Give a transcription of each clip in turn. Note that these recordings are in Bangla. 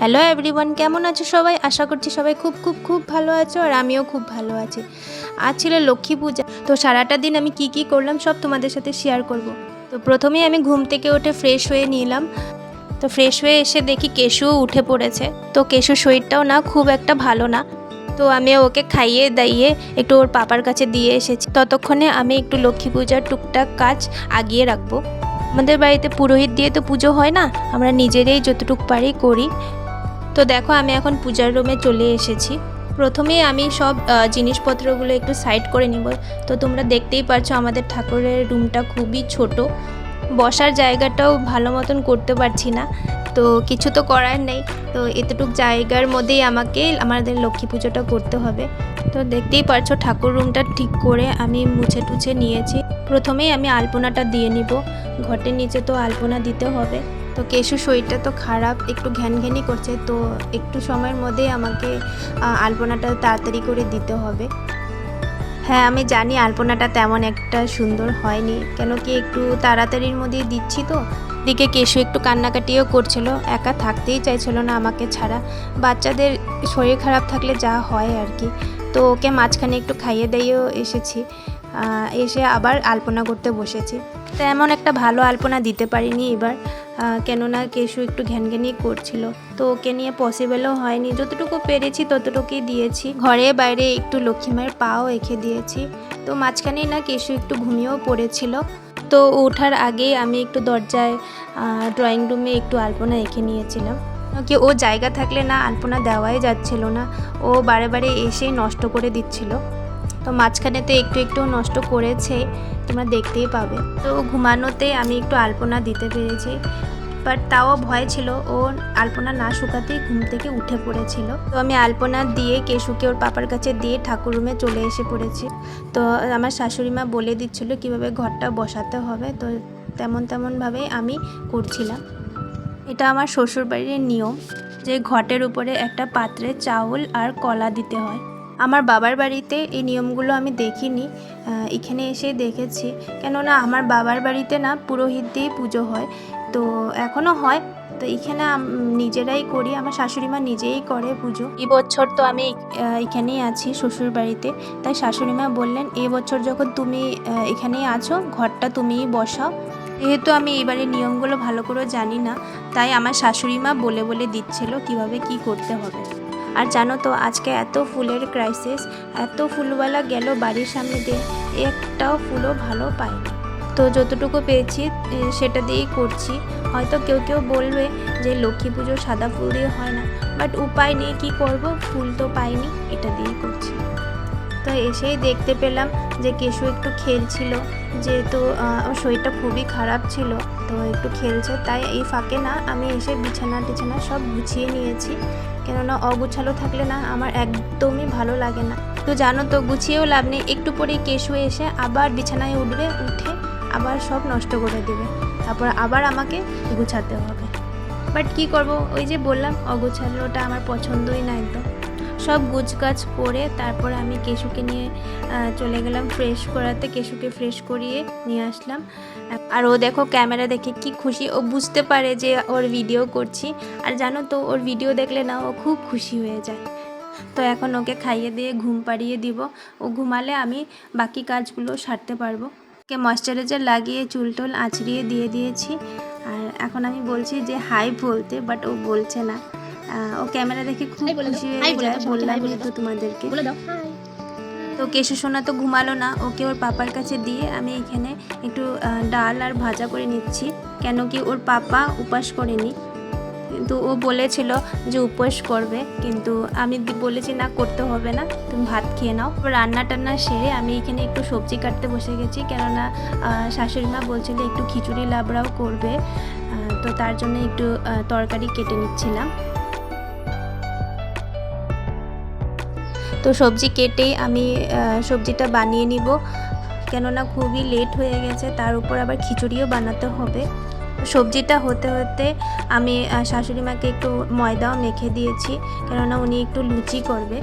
হ্যালো এভরিওয়ান কেমন আছো সবাই? আশা করছি সবাই খুব খুব খুব ভালো আছো আর আমিও খুব ভালো আছি। আজ ছিল লক্ষ্মী পূজা। তো সারাটা দিন আমি কি কি করলাম সব তোমাদের সাথে শেয়ার করব। তো প্রথমেই আমি ঘুম থেকে উঠে ফ্রেশ হয়ে নিলাম। তো ফ্রেশ হয়ে এসে দেখি কেশুও উঠে পড়েছে। তো কেশুর শরীরটাও না খুব একটা ভালো না। তো আমি ওকে খাইয়ে দাইয়ে একটু ওর পাপার কাছে দিয়ে এসেছি। ততক্ষণে আমি একটু লক্ষ্মী পূজার টুকটাক কাজ আগিয়ে রাখব। আমাদের বাড়িতে পুরোহিত দিয়ে তো পুজো হয় না। আমরা নিজেরাই যতটুকু পারি করি। তো দেখো, আমি এখন পূজার রুমে চলে এসেছি। প্রথমেই আমি সব জিনিসপত্রগুলো একটু সাইড করে নিব। তো তোমরা দেখতেই পারছ, আমাদের ঠাকুরের রুমটা খুবই ছোট। বসার জায়গাটাও ভালো মতন করতে পারছি না। তো কিছু তো করার নেই। তো এতটুক জায়গার মধ্যেই আমাকে, আমাদের লক্ষ্মী পুজোটা করতে হবে। তো দেখতেই পারছ, ঠাকুর রুমটা ঠিক করে আমি মুছে টুছে নিয়েছি। প্রথমেই আমি আলপনাটা দিয়ে নিব। ঘটের নিচে তো আলপনা দিতে হবে। তো কেশু শরীরটা তো খারাপ, একটু ঘ্যানঘ্যানি করছে, তো একটু সময়ের মধ্যেই আমাকে আলপনাটা তাড়াতাড়ি করে দিতে হবে। হ্যাঁ আমি জানি আলপনাটা তেমন একটা সুন্দর হয়নি, কেন কি একটু তাড়াতাড়ির মধ্যেই দিচ্ছি তো। দিকে কেশু একটু কান্নাকাটিও করছিল, একা থাকতেই চাইছিল না আমাকে ছাড়া। বাচ্চাদের শরীর খারাপ থাকলে যা হয় আর কি। তো ওকে মাঝখানে একটু খাইয়ে দিয়েও এসেছি। এসে আবার আলপনা করতে বসেছি। তেমন একটা ভালো আলপনা দিতে পারিনি এবার কেননা কেশু একটু ঘ্যানঘ্যানি করছিল। তো ওকে নিয়ে পসিবলও হয়নি। যতটুকু পেরেছি ততটুকুই দিয়েছি। ঘরে বাইরে একটু লক্ষ্মীমায়ের পাও এঁকে দিয়েছি। তো মাঝখানেই না কেশু একটু ঘুমিয়েও পড়েছিল। তো ওঠার আগেই আমি একটু দরজায় ড্রয়িং রুমে একটু আলপনা এঁকে নিয়েছিলাম। কি ও জায়গা থাকলে না আলপনা দেওয়াই যাচ্ছিল না। ও বারে বারে এসেই নষ্ট করে দিচ্ছিল। তো মাঝখানে তো একটু একটু নষ্ট করেছে, তোমরা দেখতেই পাবে। তো ঘুমানোতে আমি একটু আলপনা দিতে পেরেছি বাট তাও ভয় ছিল, ও আলপনা না শুকাতেই ঘুম থেকে উঠে পড়েছিল। তো আমি আলপনা দিয়ে কেশুকে ওর পাপার কাছে দিয়ে ঠাকুর রুমে চলে এসে পড়েছি। তো আমার শাশুড়ি মা বলে দিচ্ছিল কীভাবে ঘরটা বসাতে হবে, তো তেমন তেমনভাবেই আমি করছিলাম। এটা আমার শ্বশুরবাড়ির নিয়ম যে ঘটের উপরে একটা পাত্রে চাউল আর কলা দিতে হয়। আমার বাবার বাড়িতে এই নিয়মগুলো আমি দেখিনি এখানে এসে দেখেছি। কেননা আমার বাবার বাড়িতে না পুরোহিত দিয়েই পুজো হয়। তো এখনও হয়। তো এখানে নিজেরাই করি। আমার শাশুড়ি মা নিজেই করে পুজো। এই বছর তো আমি এখানেই আছি শ্বশুর বাড়িতে। তাই শাশুড়ি মা বললেন এই বছর যখন তুমি এখানেই আছো, ঘরটা তুমিই বসাও। যেহেতু আমি এবারে নিয়মগুলো ভালো করে জানি না, তাই আমার শাশুড়ি মা বলে বলে দিচ্ছিল কীভাবে কি করতে হবে। আর জানো তো, আজকে এত ফুলের ক্রাইসিস এত ফুলওয়ালা গেল বাড়ির সামনে দিয়ে, একটাও ফুলও ভালো পাইনি তো যতটুকু পেয়েছি সেটা দিয়েই করছি। হয়তো কেউ কেউ বলবে যে লক্ষ্মী পুজো সাদা ফুল দিয়ে হয় না বাট উপায় নেই, কি করব? ফুল তো পাইনি, এটা দিয়েই করছি। তো এসেই দেখতে পেলাম যে কেশু একটু খেলছিল। যেহেতু আহ, ওর শরীরটা খুবই খারাপ ছিল তো একটু খেলছে। তাই এই ফাঁকে না আমি এসে বিছানা টিছানা সব গুছিয়ে নিয়েছি। কেননা অগুছালো থাকলে না আমার একদমই ভালো লাগে না। তো জানো তো গুছিয়েও লাভ নেই। একটু পরেই কেশু এসে আবার বিছানায় উঠবে উঠে আবার সব নষ্ট করে দেবে। তারপর আবার আমাকে গুছাতে হবে। বাট কি করব? ওই যে বললাম অগুছালোটা আমার পছন্দই না একদম। সব গুছগাছ করে তারপর আমি কেশুকে নিয়ে চলে গেলাম ফ্রেশ করাতে। কেশুকে ফ্রেশ করিয়ে নিয়ে আসলাম। আর ও দেখো ক্যামেরা দেখে কি খুশি। ও বুঝতে পারে যে ওর ভিডিও করছি। আর জানো তো, ওর ভিডিও দেখলে না ও খুব খুশি হয়ে যায়। তো এখন ওকে খাইয়ে দিয়ে ঘুম পাড়িয়ে দিব। ও ঘুমালে আমি বাকি কাজগুলো সারতে পারব। ওকে ময়শ্চারাইজার লাগিয়ে চুল টুল আঁচড়িয়ে দিয়ে দিয়েছি। আর এখন আমি বলছি যে হাই বলতে বাট ও বলছে না। ও ক্যামেরা দেখে খুব খুশি হয়ে যায় বললাম hi বলে তো তোমাদেরকে। বলে দাও তো কেশু সোনা তো ঘুমালো না ওকে ওর পাপার কাছে দিয়ে আমি এখানে একটু ডাল আর ভাজা করে নিচ্ছি কেন কি ওর পাপা উপাস করেনি। কিন্তু ও বলেছিল যে উপোস করবে কিন্তু আমি বলেছি না করতে হবে না তুমি ভাত খেয়ে নাও। রান্না টান্না সেরে আমি এখানে একটু সবজি কাটতে বসে গেছি কেননা শাশুড়ি মা বলছিল একটু খিচুড়ি লাবড়াও করবে তো তার জন্য একটু তরকারি কেটে নিচ্ছিলাম। তো সবজি কেটে আমি সবজিটা বানিয়ে নিব। কেননা খুবই লেট হয়ে গেছে, তার উপর আবার খিচুড়িও বানাতে হবে। সবজিটা হতে হতে আমি শাশুড়ি মাকে একটু ময়দাও মেখে দিয়েছি, কেননা উনি একটু লুচি করবে।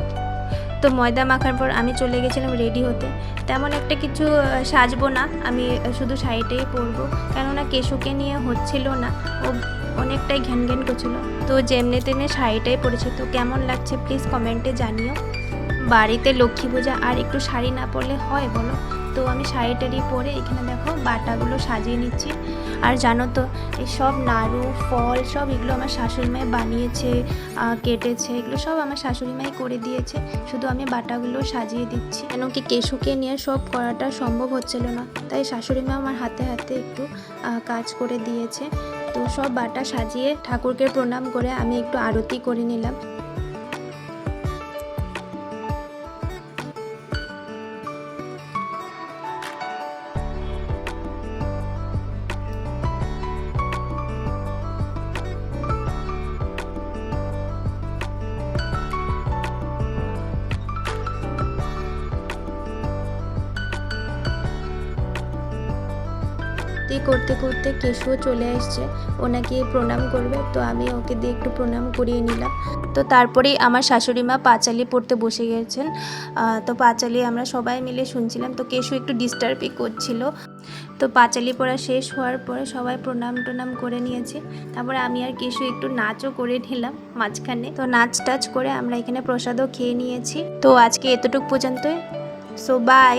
তো ময়দা মাখার পর আমি চলে গেছিলাম রেডি হতে। তেমন একটা কিছু সাজবো না, আমি শুধু শাড়িটাই পরবো। কেননা কেশুকে নিয়ে হচ্ছিল না, ও অনেকটাই ঘ্যান ঘ্যান করছিল। তো যেমনি তেমনি শাড়িটাই পরেছে তো কেমন লাগছে প্লিজ কমেন্টে জানিও। বাড়িতে লক্ষ্মী পূজা আর একটু শাড়ি না পরলে হয় বলো? তো আমি শাড়ি টাড়ি পরে এখানে দেখো বাটাগুলো সাজিয়ে নিচ্ছি। আর জানো তো, এই সব নাড়ু, ফল সব এগুলো আমার শাশুড়ি মাই বানিয়েছে কেটেছে, এগুলো সব আমার শাশুড়ি মাই করে দিয়েছে। শুধু আমি বাটাগুলো সাজিয়ে দিচ্ছি। কেন কি কেশুকে নিয়ে সব করাটা সম্ভব হচ্ছিল না। তাই শাশুড়ি মা আমার হাতে হাতে একটু কাজ করে দিয়েছে। তো সব বাটা সাজিয়ে ঠাকুরকে প্রণাম করে আমি একটু আরতি করে নিলাম। আরতি করতে করতে কেশুও চলে এসছে ওনাকে প্রণাম করবে। তো আমি ওকে দিয়ে একটু প্রণাম করিয়ে নিলাম। তো তারপরেই আমার শাশুড়ি মা পাঁচালি পড়তে বসে গেছেন। তো পাঁচালি আমরা সবাই মিলে শুনছিলাম। তো কেশু একটু ডিস্টার্বই করছিল। তো পাঁচালি পড়া শেষ হওয়ার পরে সবাই প্রণাম টনাম করে নিয়েছি। তারপরে আমি আর কেশু একটু নাচও করে নিলাম মাঝখানে। তো নাচ টাচ করে আমরা এখানে প্রসাদও খেয়ে নিয়েছি। তো আজকে এতটুকু পর্যন্তই। So by